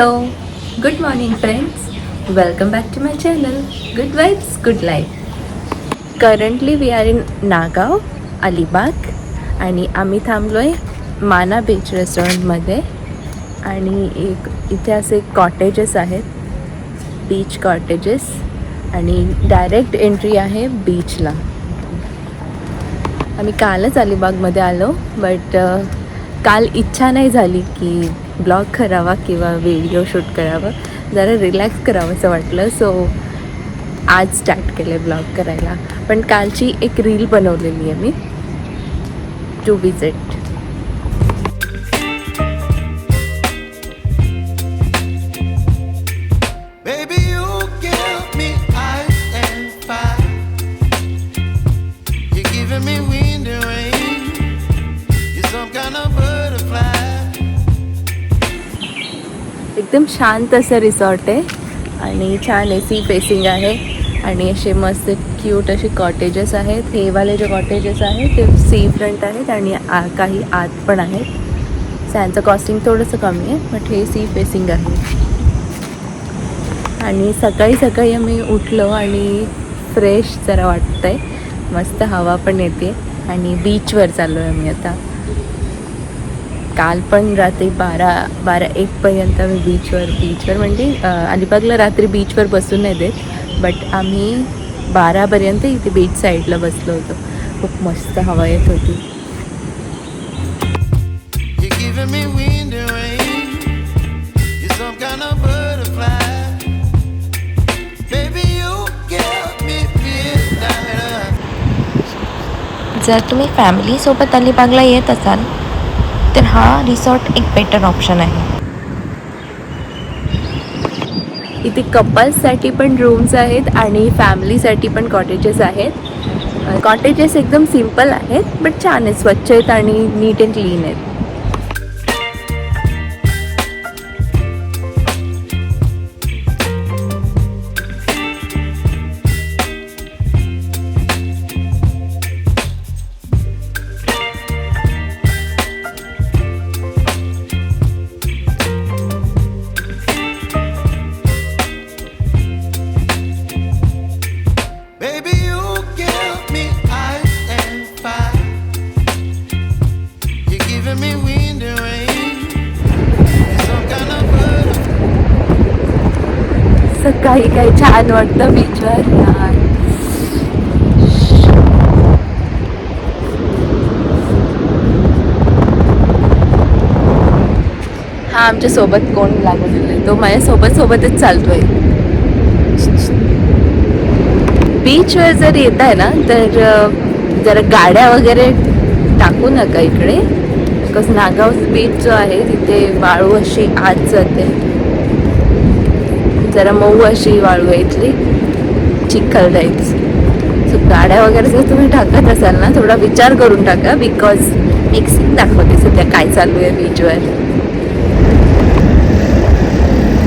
Hello good morning friends welcome back to my channel good vibes good life currently we are in Nagaon Alibag आणि आम्ही थांबलो आहे माना beach रेस्टॉरंटमध्ये आणि एक इथे असे कॉटेजेस आहेत बीच कॉटेजेस आणि डायरेक्ट एंट्री आहे बीचला आम्ही कालच अलिबागमध्ये आलो बट काल इच्छा नाही झाली की ब्लॉग करावा किंवा व्हिडिओ शूट करावा जरा रिलॅक्स करावं असं वाटलं. सो आज स्टार्ट केलं आहे ब्लॉग करायला. पण कालची एक रील बनवलेली आहे मी. टू विजिट एकदम शांत असं रिसॉर्ट आहे. आणि छान ए सी फेसिंग आहे. आणि असे मस्त क्यूट असे कॉटेजेस आहेत. हे वाले जे कॉटेजेस आहेत ते सी फ्रंट आहेत आणि आ काही आत पण आहेत. त्यांचं कॉस्टिंग थोडंसं कमी आहे बट हे सी फेसिंग आहे. आणि सकाळी सकाळी आम्ही उठलो आणि फ्रेश जरा वाटतं आहे मस्त हवा पण येते. आणि बीचवर चाललो आहे आम्ही आता. काल पण रात्री बारा बारा एकपर्यंत आम्ही बीचवर बीचवर म्हणजे अलिबागला रात्री बीचवर बसू नाही देत बट आम्ही बारापर्यंत इथे बीच साईडला बसलो होतो. खूप मस्त हवा येत होती. जर तुम्ही फॅमिलीसोबत अलिबागला येत असाल तर हा रिसॉर्ट एक बेटर ऑप्शन आहे. इथे कपल्ससाठी पण रूम्स आहेत आणि फॅमिलीसाठी पण कॉटेजेस आहेत. कॉटेजेस एकदम सिंपल आहेत बट छान आहेत स्वच्छ आहेत आणि नीट अँड क्लीन आहेत. काही काही छान वाटतं बीचवर हा आमच्यासोबत कोण लागलेला आहे तो माझ्या सोबत सोबतच चालतोय. बीचवर जर येत आहे ना तर जरा गाड्या वगैरे टाकू नका इकडे. बिकॉज नागाव बीच जो आहे तिथे वाळू अशी आत जाते. जरा मऊ अशी वाळू आहे इथली चिखल टाईप्स सो गाड्या वगैरे जर तुम्ही टाकत असाल ना थोडा विचार करून टाका बिकॉज मिक्सिंग दाखवते सध्या काय चालू आहे बीचवर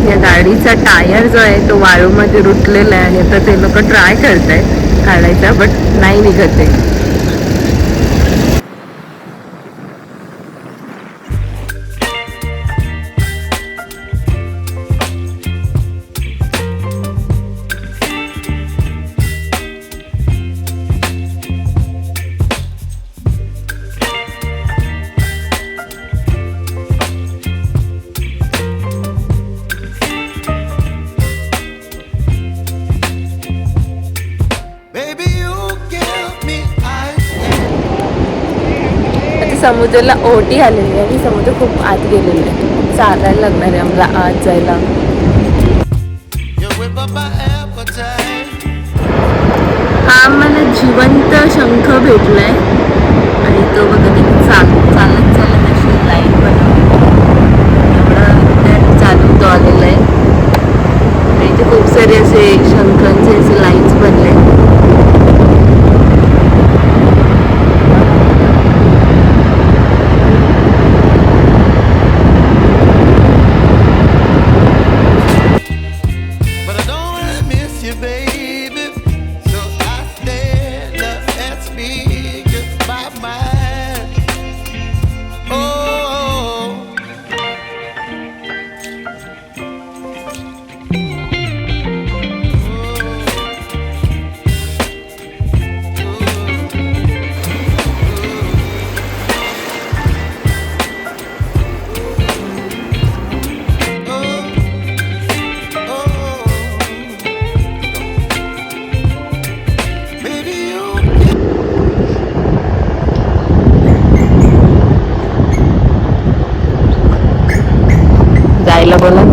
या गाडीचा टायर जो आहे तो वाळूमध्ये रुतलेला आहे आणि आता ते लोक ट्राय करत आहेत काढायचा बट नाही निघत आहे. समुद्राला ओटी आलेली आहे आणि समुद्र खूप आत गेलेली आहे. चालायला लागणार आहे आम्हाला आत जायला. हा मला जिवंत शंख भेटलाय. आणि तो बघा तिथे चाल चालत चालत अशी लाईन बनवली. चालू तो आलेला आहे. आणि इथे खूप सारे असे शंखांचे असे लाईन्स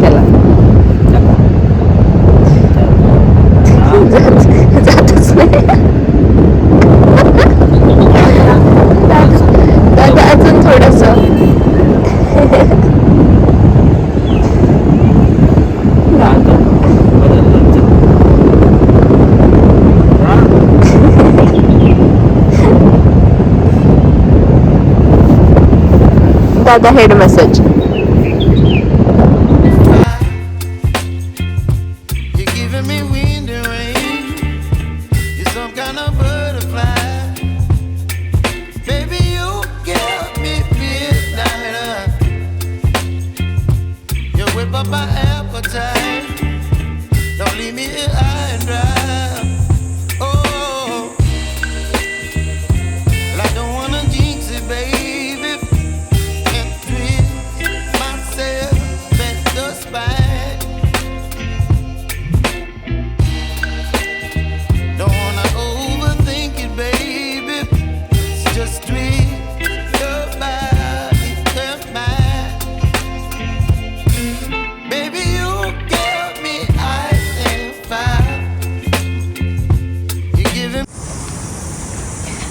त्याला. जातच नाही दादा अजून थोडस दादा हेड मसाज. a butterfly.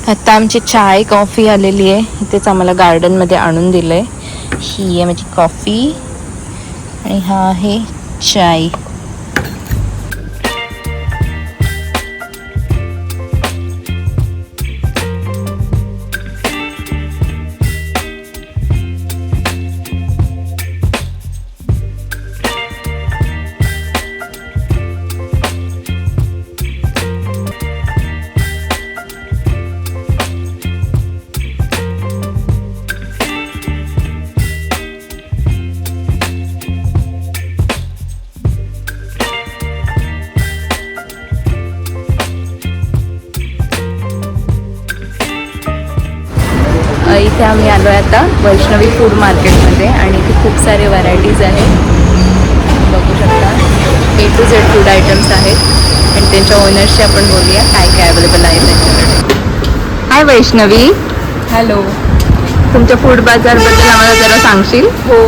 आता आमची चाय कॉफी आलेली आहे. इथेच आम्हाला गार्डनमध्ये आणून दिलं आहे ही आहे माझी कॉफी आणि हा आहे चाय. इथे आम्ही आलो आहे आता वैष्णवी फूड मार्केटमध्ये आणि इथे खूप सारे व्हरायटीज आहेत. बघू शकता. A to Z food items आहेत. आणि त्यांच्या ओनरशी आपण बोलूया काय काय अवेलेबल आहे त्यांच्याकडे. हाय वैष्णवी. हॅलो तुमच्या फूड बाजारबद्दल आम्हाला जरा सांगशील? हो.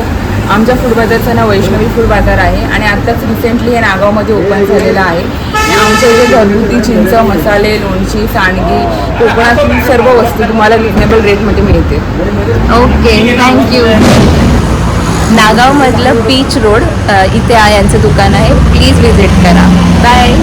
आमच्या फूड बाजारचं नाव वैष्णवी फूड बाजार आहे आणि आत्ताच रिसेंटली हे नागावमध्ये ओपन झालेलं आहे. आमच्या इथे घरगुती चिंच मसाले लोणची सांडगी कोकणातील सर्व वस्तू तुम्हाला रिजनेबल रेटमध्ये मिळते. ओके थँक्यू नागावमधलं बीच रोड इथे यांचं दुकान आहे. प्लीज विजिट करा. बाय